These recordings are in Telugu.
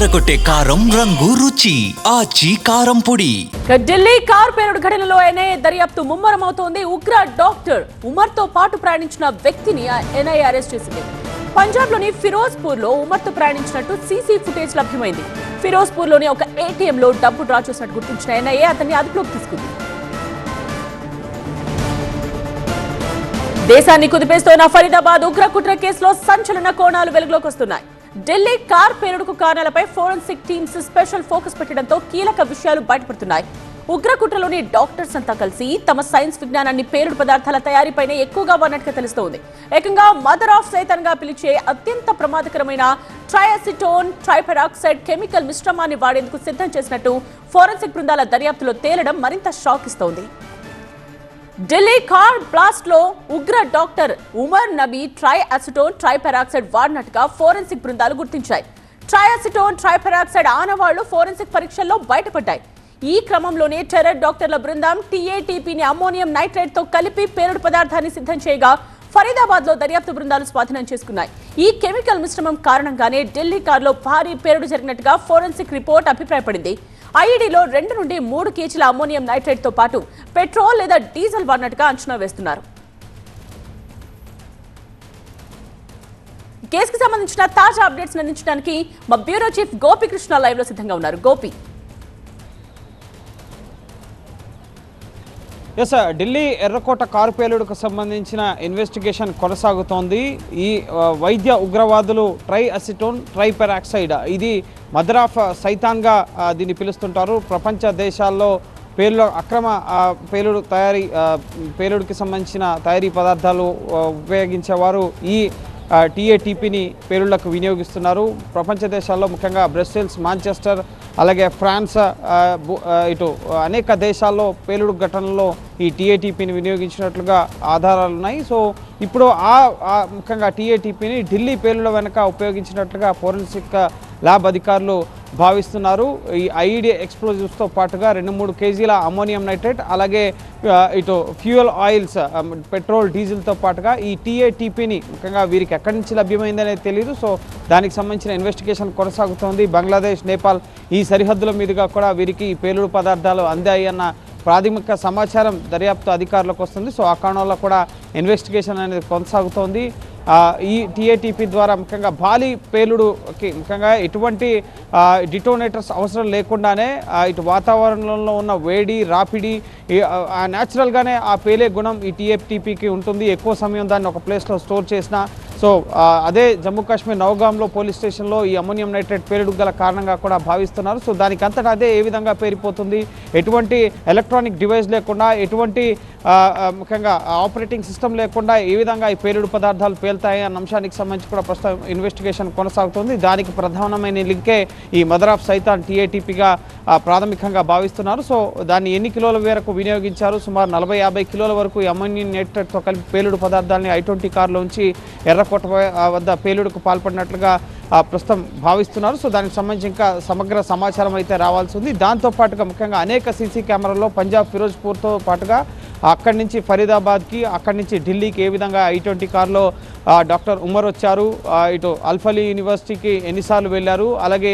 ఎర్రగొట్టే కారం రంగు రుచి ఆచి కారం పొడి. ఢిల్లీ కార్ పేరుడు ఘటనలో ఎన్ఐఏ దర్యాప్తు ముమ్మరమవుతోంది ఉగ్ర డాక్టర్. ఉమర్తో పాటు ప్రయాణించిన వ్యక్తిని ఎన్ఐఏ అరెస్ట్ చేసింది. పంజాబ్లోని ఫిరోజ్పూర్లో ఉమర్తో ప్రయాణించినట్టు సీసీ ఫుటేజ్ లభ్యమైంది. ఫిరోజ్పూర్లోని ఒక ఏటీఎం లో డబ్బు డ్రా చేసినట్టు గుర్తించిన ఎన్ఐఏ అతన్ని అదుపులోకి తీసుకుంది. దేశాన్ని కుదిపేస్తున్న ఫరీదాబాద్ ఉగ్ర కుట్ర కేసులో సంచలన కోణాలు వెలుగులోకి వస్తున్నాయి. ఢిల్లీ కార్ పేలుడుకు కారణాలపై ఫోరెన్సిక్ టీమ్స్ స్పెషల్ ఫోకస్ పెట్టడంతో కీలక విషయాలు బయటపడుతున్నాయి. ఉగ్రకుట్రలోని డాక్టర్స్ అంతా కలిసి తమ సైన్స్ విజ్ఞానాన్ని పేలుడు పదార్థాల తయారీపైనే ఎక్కువగా ఉన్నట్టుగా తెలుస్తోంది. ఏకంగా మదర్ ఆఫ్ సైతన్గా పిలిచే అత్యంత ప్రమాదకరమైన ట్రయాసిటోన్ ట్రైపెరాక్సైడ్ కెమికల్ మిశ్రమాన్ని వాడేందుకు సిద్ధం చేసినట్టు ఫోరెన్సిక్ బృందాల దర్యాప్తులో తేలడం మరింత షాక్ ఇస్తోంది. ఢిల్లీ కార్ బ్లాస్ట్లో ఉగ్ర doctor Umar Nabi triacetone triperoxide వాడినట్టుగా forensic బృందాలు గుర్తించాయి. ట్రయాసిటోన్ ట్రైపెరాక్సైడ్ ఆనవాళ్ళు ఫోరెన్సిక్ పరీక్షల్లో బయటపడ్డాయి. ఈ క్రమంలోనే టెర్రర్ డాక్టర్ల బృందం టీఏటీపీని అమ్మోనియం నైట్రేట్తో కలిపి పేరుడు పదార్థాన్ని సిద్ధం చేయగా ఫరీదాబాద్లో దర్యాప్తు బృందాలు స్వాధీనం చేసుకున్నాయి. ఈ కెమికల్ మిశ్రమం కారణంగానే ఢిల్లీ కార్లో భారీ పేరుడు జరిగినట్టుగా ఫోరెన్సిక్ రిపోర్ట్ అభిప్రాయపడింది. ఐఈడీలో రెండు నుండి మూడు కేజీల అమ్మోనియం నైట్రేట్తో పాటు పెట్రోల్ లేదా డీజిల్ వాడినట్టుగా అంచనా వేస్తున్నారు. కేసుకు సంబంధించిన తాజా అప్డేట్స్ అందించడానికి మా బ్యూరో చీఫ్ గోపికృష్ణ లైవ్లో సిద్ధంగా ఉన్నారు. గోపి. ఎస్ ఢిల్లీ ఎర్రకోట కారు పేలుడుకు సంబంధించిన ఇన్వెస్టిగేషన్ కొనసాగుతోంది. ఈ వైద్య ఉగ్రవాదులు ట్రై అసిటోన్ ట్రై పెరాక్సైడ్. ఇది మదర్ ఆఫ్ సైతాన్గా దీన్ని పిలుస్తుంటారు. ప్రపంచ దేశాల్లో పేలుడు అక్రమ పేలుడు తయారీ పేలుడికి పేలుడుకి సంబంధించిన తయారీ పదార్థాలు ఉపయోగించేవారు ఈ టీఏటీపీని పేలుళ్ళకు వినియోగిస్తున్నారు. ప్రపంచ దేశాల్లో ముఖ్యంగా బ్రస్సెల్స్ మాంచెస్టర్ అలాగే ఫ్రాన్స్ బు- ఇటు అనేక దేశాల్లో పేలుడు ఘటనల్లో ఈ టీఏటీపీని వినియోగించినట్లుగా ఆధారాలు ఉన్నాయి. సో ఇప్పుడు ఆ ఆ ముఖ్యంగా టీఏటీపీని ఢిల్లీ పేలుడు వెనుక ఉపయోగించినట్లుగా ఫోరెన్సిక్ ల్యాబ్ అధికారులు భావిస్తున్నారు. ఈ ఐఈడి ఎక్స్ప్లోజివ్స్తో పాటుగా రెండు మూడు కేజీల అమోనియం నైట్రేట్ అలాగే ఇటు ఫ్యూయల్ ఆయిల్స్ పెట్రోల్ డీజిల్తో పాటుగా ఈ టీఏటీపీని ముఖ్యంగా వీరికి ఎక్కడి నుంచి లభ్యమైందనేది తెలియదు సో దానికి సంబంధించిన ఇన్వెస్టిగేషన్ కొనసాగుతోంది. బంగ్లాదేశ్ నేపాల్ ఈ సరిహద్దుల మీదుగా కూడా వీరికి ఈ పేలుడు పదార్థాలు అందాయి అన్న ప్రాథమిక సమాచారం దర్యాప్తు అధికారులకు వస్తుంది. సో ఆ కారణంలో కూడా ఇన్వెస్టిగేషన్ అనేది కొనసాగుతోంది. ఈ టీఏటీపీ ద్వారా ముఖ్యంగా భారీ పేలుడుకి ముఖ్యంగా ఎటువంటి డిటోనేటర్స్ అవసరం లేకుండానే ఇటు వాతావరణంలో ఉన్న వేడి రాపిడి ఆ, న్యాచురల్గానే ఆ పేలే గుణం ఈ టీఏటీపీకి ఉంటుంది. ఎక్కువ సమయం దాన్ని ఒక ప్లేస్లో స్టోర్ చేసిన సో అదే జమ్మూ కాశ్మీర్ నవగాంలో పోలీస్ స్టేషన్లో ఈ అమోనియం నైట్రేట్ పేలుడు గల కారణంగా కూడా భావిస్తున్నారు. సో దానికి అంతటా అదే ఏ విధంగా పేరిపోతుంది? ఎటువంటి ఎలక్ట్రానిక్ డివైస్ లేకుండా ఎటువంటి ముఖ్యంగా ఆపరేటింగ్ సిస్టమ్ లేకుండా ఏ విధంగా ఈ పేలుడు పదార్థాలు పేలుతాయి అన్న అంశానికి సంబంధించి కూడా ప్రస్తుతం ఇన్వెస్టిగేషన్ కొనసాగుతుంది. దానికి ప్రధానమైన లింకే ఈ మదర్ ఆఫ్ సైతాన్ టీఏటీపీగా ప్రాథమికంగా భావిస్తున్నారు. సో దాన్ని ఎన్ని కిలోల మేరకు వినియోగించారు? సుమారు నలభై యాభై కిలోల వరకు అమోనియం నైట్రేట్తో కలిపి పేలుడు పదార్థాలని ఐ ట్వంటీ కార్లో ఉంచి ఎర్ర ఆ వద్ద పేలుడుకు పాల్పడినట్లుగా ప్రస్తుతం భావిస్తున్నారు. సో దానికి సంబంధించి ఇంకా సమగ్ర సమాచారం అయితే రావాల్సి ఉంది. దాంతో పాటుగా ముఖ్యంగా అనేక సీసీ కెమెరాల్లో పంజాబ్ ఫిరోజ్పూర్తో పాటుగా అక్కడి నుంచి ఫరీదాబాద్కి అక్కడి నుంచి ఢిల్లీకి ఏ విధంగా ఐ ట్వంటీ కార్లో డాక్టర్ ఉమర్ వచ్చారు. ఇటు అల్ఫలీ యూనివర్సిటీకి ఎన్నిసార్లు వెళ్ళారు. అలాగే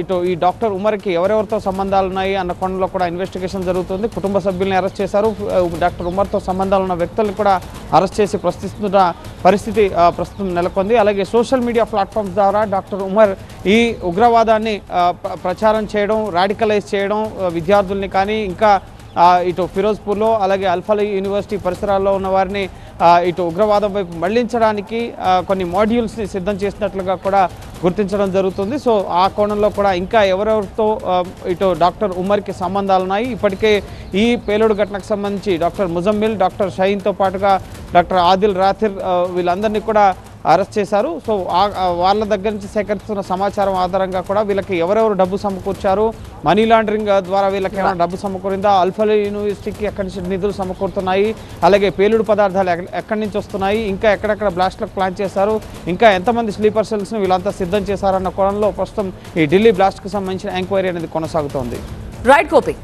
ఇటు ఈ డాక్టర్ ఉమర్కి ఎవరెవరితో సంబంధాలు ఉన్నాయి అన్న కోణంలో కూడా ఇన్వెస్టిగేషన్ జరుగుతుంది. కుటుంబ సభ్యుల్ని అరెస్ట్ చేశారు. డాక్టర్ ఉమర్తో సంబంధాలు ఉన్న వ్యక్తులను కూడా అరెస్ట్ చేసి ప్రశ్నిస్తున్న పరిస్థితి ప్రస్తుతం నెలకొంది. అలాగే సోషల్ మీడియా ప్లాట్ఫామ్స్ ద్వారా డాక్టర్ ఉమర్ ఈ ఉగ్రవాదాన్ని ప్రచారం చేయడం రాడికలైజ్ చేయడం విద్యార్థుల్ని కానీ ఇంకా ఇటు ఫిరోజ్పూర్లో అలాగే అల్ఫాలి యూనివర్సిటీ పరిసరాల్లో ఉన్న వారిని ఇటు ఉగ్రవాదం వైపు మళ్ళించడానికి కొన్ని మాడ్యూల్స్ని సిద్ధం చేసినట్లుగా కూడా గుర్తించడం జరుగుతుంది. సో ఆ కోణంలో కూడా ఇంకా ఎవరెవరితో ఇటు డాక్టర్ ఉమర్కి సంబంధాలు ఉన్నాయి. ఇప్పటికే ఈ పేలుడు ఘటనకు సంబంధించి డాక్టర్ ముజమ్మిల్ డాక్టర్ షహీన్తో పాటుగా డాక్టర్ ఆదిల్ రాథిర్ వీళ్ళందరినీ కూడా అరెస్ట్ చేశారు. సో వాళ్ళ దగ్గర నుంచి సేకరిస్తున్న సమాచారం ఆధారంగా కూడా వీళ్ళకి ఎవరెవరు డబ్బు సమకూర్చారు? మనీ లాండరింగ్ ద్వారా వీళ్ళకి ఏమైనా డబ్బు సమకూరిందా? అల్ఫల్ యూనివర్సిటీకి ఎక్కడి నుంచి నిధులు సమకూరుతున్నాయి? అలాగే పేలుడు పదార్థాలు ఎక్కడి నుంచి వస్తున్నాయి? ఇంకా ఎక్కడెక్కడ బ్లాస్ట్లకు ప్లాన్ చేశారు? ఇంకా ఎంతమంది స్లీపర్ సెల్స్ని వీళ్ళంతా సిద్ధం చేశారన్న కోణంలో ప్రస్తుతం ఈ ఢిల్లీ బ్లాస్ట్కి సంబంధించిన ఎంక్వైరీ అనేది కొనసాగుతోంది. రైట్ గోపి